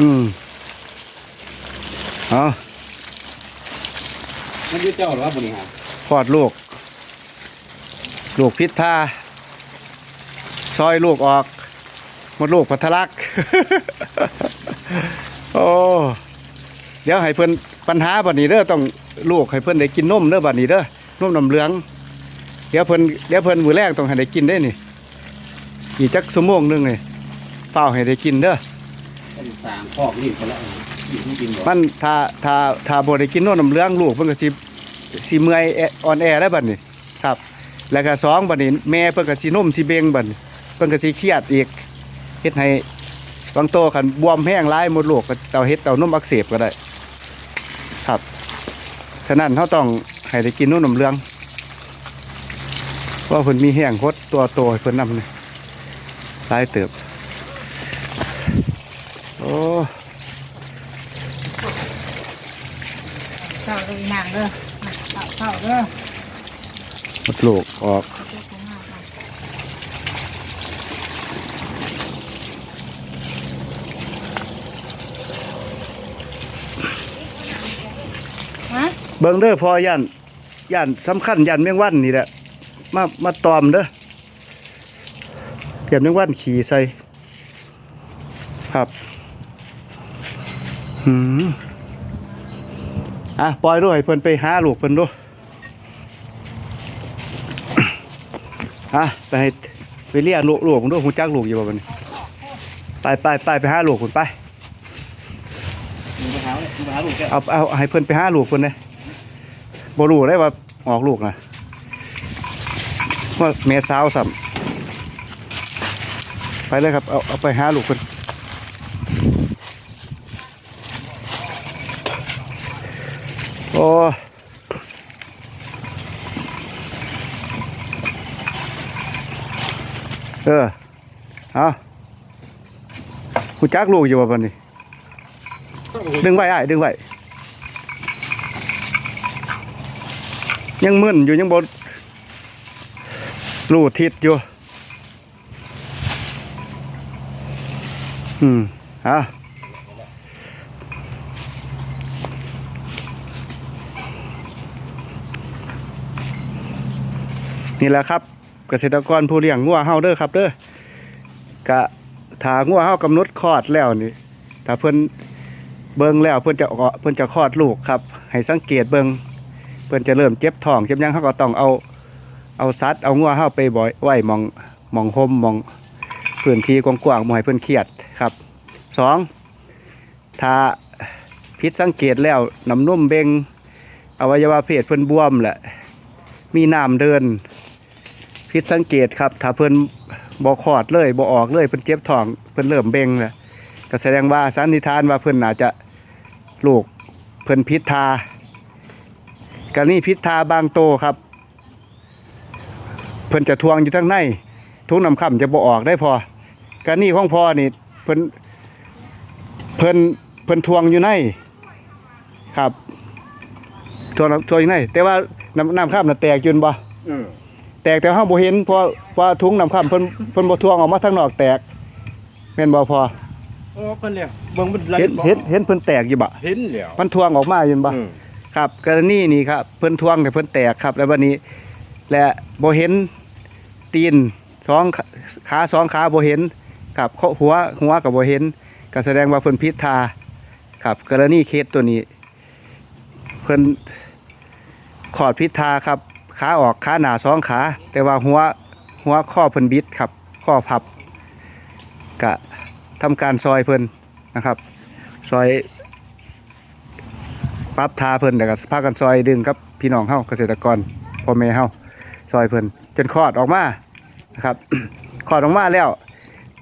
อืมเอามันอยืดเจ้าหรือว่าบริหารคลอดลูก ลูกพิษทาซอยลูกออกหมดลูกพัทลัก โอ้เดี๋ยวให้เพิ่นปัญหาบัดนี้เด้อต้องลูกให้เพิ่นได้กินนมเด้อบัดนี้เด้อนมน้ำเหลือง เดี๋ยวเพิ่นเดี๋ยวเพิ่นมื้อแรกต้องให้ได้กินได้นี่อีกจักชั่วโมงหนึงนี่เฝ้าให้ได้กินเด้อต้อง สางคอกนี่ไปแล้วอยู่ที่กินบ่มันถ้าถ้าถ้าบ่ได้กินนมน้ำเหลืองลูกเพิ่นก็สิสิเมื่อยแออ่อนแอได้บัดนี้ครับ แล้วก็สองบัดนี้แม่เพิ่นก็สินมสิเบ่งบัดนี้เพิ่นก็สิเครียดอีกเฮ็ดให้บางโตคันบวมแห้งหลายหมดลูกก็เตาเฮ็ดเตานมอักเสบก็ได้ ครับฉะนั้นเฮาต้องให้ได้กินนมน้ำเหลืองเพราะเพิ่นมีแห้งคดตัวโตให้เพิ่นนำนี่หลายเติบ อ้เข้าเลยนางเด้อเข้าเข้าเด้อหมดลูกออกฮะเบิ่งเด้อพอย่านย่านสำคัญย่านแมงวันนี่แหละมามาตอมเด้อย่านแมงวันขี่ใส่ครับ หืมอะปล่อยด้วยเพิ่นไปหาลูกเพิ่นดูอะไปให้ไปเรียกลูกลูกผมดูหูจักลูกอยู่บ่บัดนี้ไปไปไปไปหาลูกคุณไปมีปัญหาเลยมีปัญหาลูกแกเอาเอาให้เพิ่นไปหาลูกเพิ่นเลยบ่รู้ได้ว่าออกลูกนะว่าแม่สาวสัมไปเลยครับเอาเอาไปหาลูกเพิ่น โอ้เออเอากูจักลูกอยู่ว่าบัดนี้ ดึงไว้ไอ้ายดึงไว้ ยังมึนอยู่ยังบนรูดทิศอยู่ อืมอะ นี่แหละครับ เกษตรกรผู้เลี้ยงงัวเฮาเด้อครับเด้อกะถ้างัวเฮากำหนดคลอดแล้วนี่ถ้าเพิ่นเบิ่งแล้วเพิ่นจะเพิ่นจะคลอดลูกครับ ให้สังเกตเบิ่งเพิ่นจะเริ่มเจ็บท้องเจ็บยังเขาก็ต้องเอาเอาสัตว์เอางัวเฮาไปบ่อยไว้มองมองห่มมองพื้นที่กว้างๆบ่ให้เพิ่นเครียดครับสองถ้าผิดสังเกตแล้วน้ำนุ่มเบ่งอวัยวะเพศเพิ่นบวมแหละมีน้ำเดิน ผิดสังเกตครับ ถ้าเพิ่นบ่คอดเลยบ่ออกเลยเพิ่นเจ็บท้องเพิ่นเริ่มเบ่งแล้วก็แสดงว่าสันนิษฐานว่าเพิ่นอาจจะลูกเพิ่นพิษทากรณีพิษทาบางโตครับ เพิ่นจะทวงอยู่ทั้งในทุกน้ำค่ำจะบ่ออกได้พอกรณีของพ่อนี่เพิ่นเพิ่นเพิ่นทวงอยู่ในครับทวงทวงอยู่ในแต่ว่าน้ำน้ำค่ำน่ะแตกจนบ่อืม แตกแต่เฮาบ่เห็นเพราะว่าทุงน้ำค่ำเพิ่นเพิ่นบ่ทวงออกมาทางนอกแตกแม่นบ่พอโอ้เพิ่นแล้วเบิ่งมันไหลเห็นบ่เห็นเห็นเพิ่นแตกอยู่บ่เห็นแล้วมันทวงออกมาอยู่บ่อืมครับกรณีนี้ครับเพิ่นทวงแต่เพิ่นแตกครับ แล้ววันนี้ และบ่เห็นตีนสองขาขาสองขาบ่เห็นครับเขาหัวหัวก็บ่เห็นก็แสดงว่าเพิ่นผิดทาครับกรณีเคสตัวนี้ เพิ่นขอดพิษทาครับ ขาออกขาหนาสองขา แต่ว่าหัวหัวข้อเพิ่นบิดครับ ข้อพับกะทำการซอยเพิ่นนะครับซอยปรับทาเพิ่นแล้วก็พากันซอยดึงครับพี่น้องเฮาเกษตรกรพ่อแม่เฮาซอยเพิ่นจนคลอดออกมานะครับคลอดออกมาแล้ว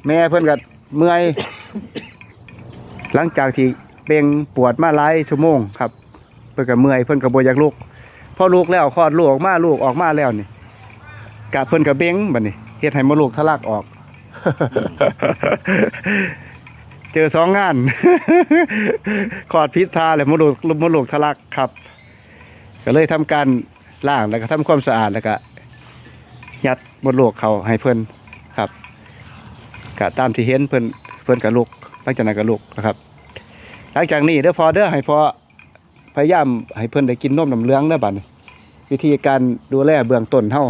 แม่เพิ่นก็เมื่อยหลังจากที่เบ่งปวดมาหลายชั่วโมงครับเพิ่นก็เมื่อยเพิ่นก็บ่อยากลุก พอลุกแล้วคลอดลูกออกมาลูกออกมาแล้วนี่กะเพิ่นก็เบ่งบัดนี้เฮ็ดให้มดลูกทะลักออก เจอสองงานขอดพิษทาเลยมดลูกมดลูกทะลักครับ ก็เลยทำการล้างแล้วก็ทำความสะอาดแล้วก็ยัดมดลูกเขาให้เพิ่นครับก็ตามที่เห็นเพิ่นเพิ่นกับลูกหลังจากนั้นกับลูกนะครับ หลังจากนี้เด้อพอเด้อให้พอ พยายามให้เพิ่นได้กินนมน้ำเหลืองเด้อบัดนี้วิธีการดูแลเบื้องต้นเฮา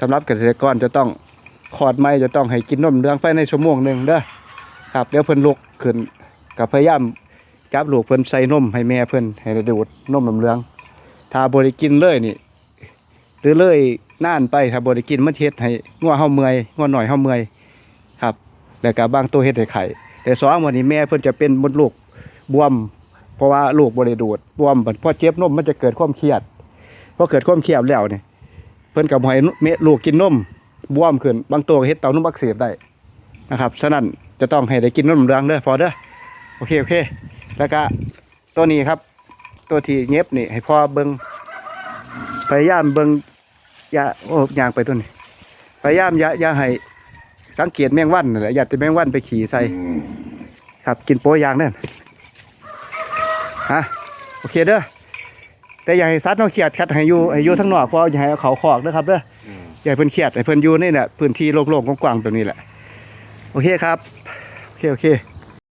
สำหรับเกษตรกรจะต้องคลอดใหม่จะต้องให้กินนมเหลืองภายในชั่วโมงหนึ่งเด้อครับเดี๋ยวเพิ่นลุกขึ้นก็พยายามจับลูกเพิ่นใส่นมให้แม่เพิ่นให้ได้ดูดนมน้ำเหลือง ถ้าบ่ได้กินเลยนี่หรือเลยนานไปถ้าบ่ได้กินมันเฮ็ดให้งัวเฮาเมื่อยงัวหน่อยเฮาเมื่อยครับแล้วก็บางตัวเฮ็ดให้ไข่แต่สองวันนี้แม่เพิ่นจะเป็นมดลูกบวม เพราะว่าลูกบ่ได้ดูดบวมบัดพอเจ็บนมมันจะเกิดความเครียดพอเกิดความเครียดแล้วนี่เพิ่นก็บ่ให้แม่ลูกกินนมบวมขึ้นบางตัวก็เฮ็ดเต้านมอักเสบได้นะครับฉะนั้นจะต้องให้ได้กินนมเหลืองเด้อพอเด้อโอเคโอเค แล้วก็ตัวนี้ครับ ตัวที่เย็บนี่ให้พ่อเบิ่งพยายามเบิ่งอย่าโอ้ยางไปตัวนี้พยายามอย่าอย่าให้สังเกตแมงวันนั่นแหละอย่าแต่แมงวันไปขี่ใส่ครับกินโปะยางนั่น ฮะโอเคเด้อแต่อย่าให้สัตว์น้องเครียดคัดให้อยู่ให้อยู่ทั้งนอกเพราะอย่าให้เอาเขาขอกเด้อครับเด้ออย่าให้เพิ่นเครียดให้เพิ่นอยู่ในเนี่ยพื้นที่โล่งๆกว้างๆแบบนี้แหละ โอเคครับ โอเคโอเค